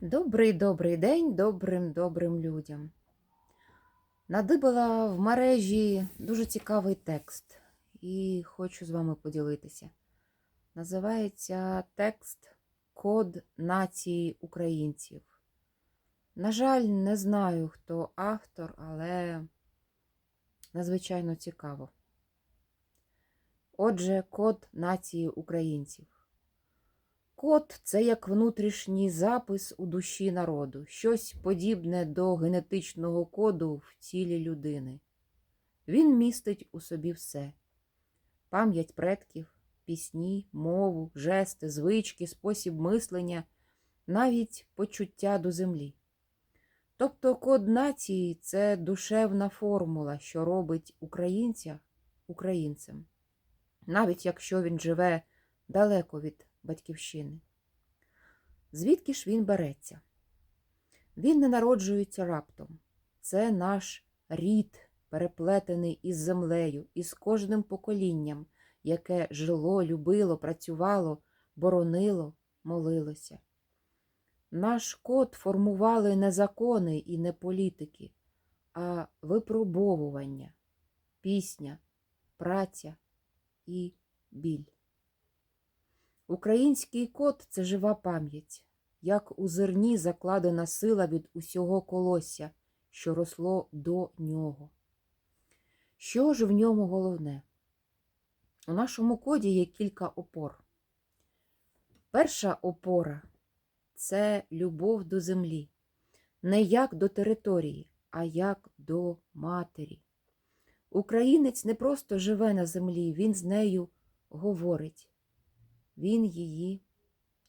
Добрий добрий день добрим добрим людям. Надибала в мережі дуже цікавий текст і хочу з вами поділитися. Називається текст Код нації українців. На жаль, не знаю, хто автор, але надзвичайно цікаво. Отже, код нації українців. Код це як внутрішній запис у душі народу, щось подібне до генетичного коду в тілі людини. Він містить у собі все: пам'ять предків, пісні, мову, жести, звички, спосіб мислення, навіть почуття до землі. Тобто код нації це душевна формула, що робить українця українцем, навіть якщо він живе далеко від батьківщини. Звідки ж він береться? Він не народжується раптом. Це наш рід, переплетений із землею, із кожним поколінням, яке жило, любило, працювало, боронило, молилося. Наш код формували не закони і не політики, а випробовування, пісня, праця і біль. Український код це жива пам'ять, як у зерні закладена сила від усього колосся, що росло до нього. Що ж в ньому головне? У нашому коді є кілька опор. Перша опора це любов до землі, не як до території, а як до матері. Українець не просто живе на землі, він з нею говорить. Він її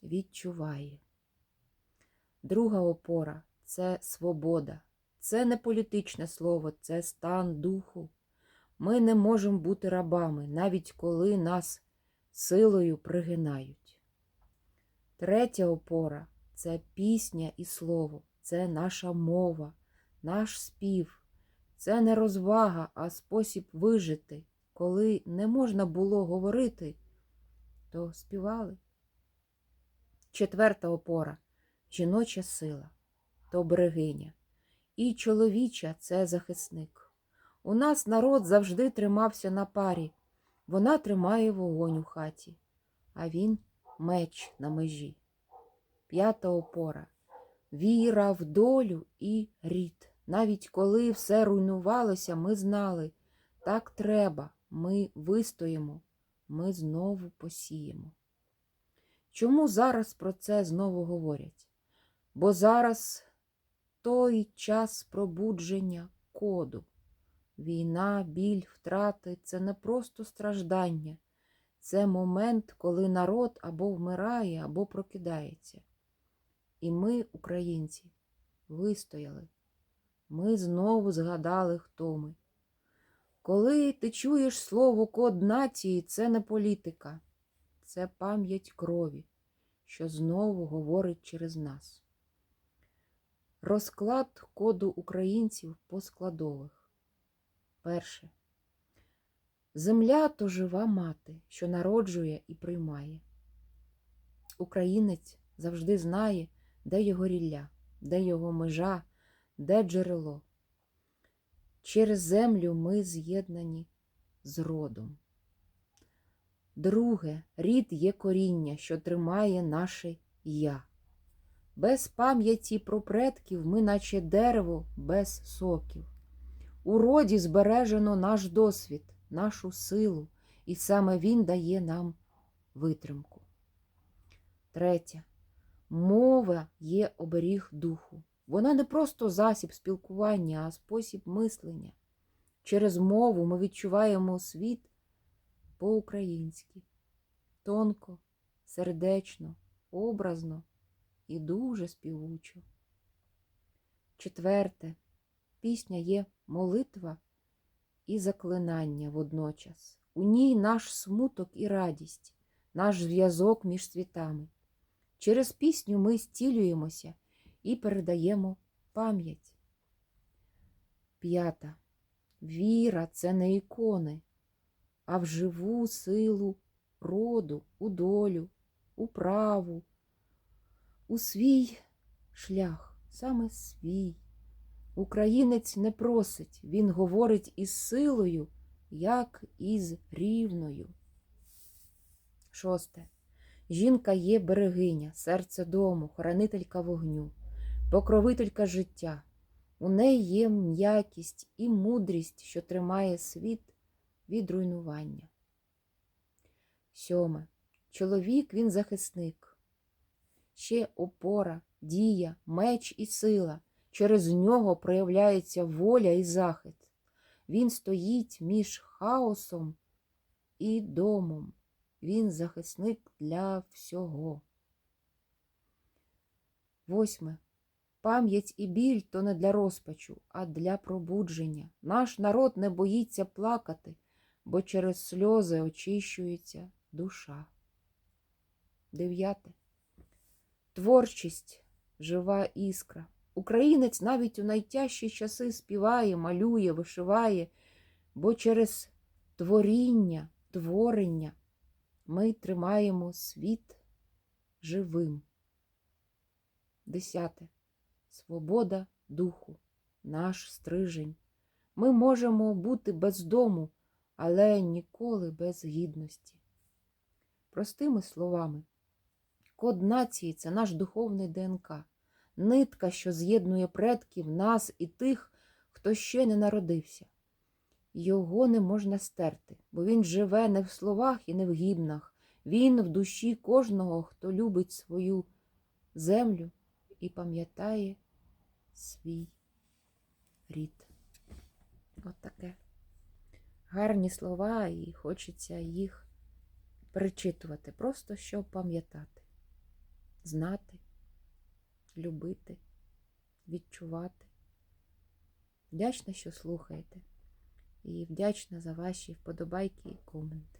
відчуває. Друга опора це свобода. Це не політичне слово, це стан духу. Ми не можемо бути рабами, навіть коли нас силою пригинають. Третя опора це пісня і слово, це наша мова, наш спів. Це не розвага, а спосіб вижити, коли не можна було говорити то співали. Четверта опора жіноча сила то берегиня. І чоловіча це захисник. У нас народ завжди тримався на парі. Вона тримає вогонь у хаті, а він меч на межі. П'ята опора віра в долю і рід. Навіть коли все руйнувалося, ми знали так треба, ми вистоїмо ми знову посіємо. Чому зараз про це знову говорять? Бо зараз той час пробудження коду. Війна, біль, втрати це не просто страждання, це момент, коли народ або вмирає, або прокидається. І ми, українці, вистояли. Ми знову згадали, хто ми. Коли ти чуєш слово код нації, це не політика, це пам'ять крові, що знову говорить через нас. Розклад коду українців по складових. Перше. Земля то жива мати, що народжує і приймає. Українець завжди знає, де його рілля, де його межа, де джерело. Через землю ми з'єднані з родом. Друге, рід є коріння, що тримає наше я. Без пам'яті про предків ми, наче дерево без соків. У роді збережено наш досвід, нашу силу, і саме він дає нам витримку. Третє. Мова є оберіг духу. Вона не просто засіб спілкування, а спосіб мислення. Через мову ми відчуваємо світ по-українськи, тонко, сердечно, образно і дуже співучо. Четверте, пісня є молитва і заклинання водночас. У ній наш смуток і радість, наш зв'язок між світами. Через пісню ми зцілюємося і передаємо пам'ять. П'ята. Віра це не ікони, а в живу силу роду, у долю, у праву, у свій шлях саме свій. Українець не просить, він говорить із силою, як із рівною. Шосте. Жінка є берегиня, серце дому, хранителька вогню, покровителька життя. У неї є м'якість і мудрість, що тримає світ від руйнування. Сьоме. Чоловік він захисник. Ще опора, дія, меч і сила. Через нього проявляється воля і захист. Він стоїть між хаосом і домом. Він захисник для всього. Восьме. Пам'ять і біль то не для розпачу, а для пробудження. Наш народ не боїться плакати, бо через сльози очищується душа. Дев'яте. Творчість жива іскра. Українець навіть у найтяжчі часи співає, малює, вишиває, бо через творіння, творення ми тримаємо світ живим. Десяте. Свобода духу, наш стрижень. Ми можемо бути без дому, але ніколи без гідності. Простими словами, код нації це наш духовний ДНК, нитка, що з'єднує предків, нас і тих, хто ще не народився. Його не можна стерти, бо він живе не в словах і не в гімнах. Він в душі кожного, хто любить свою землю і пам'ятає свій рід. От таке. Гарні слова, і хочеться їх перечитувати, просто щоб пам'ятати, знати, любити, відчувати. Вдячна, що слухаєте, і вдячна за ваші вподобайки і коменти.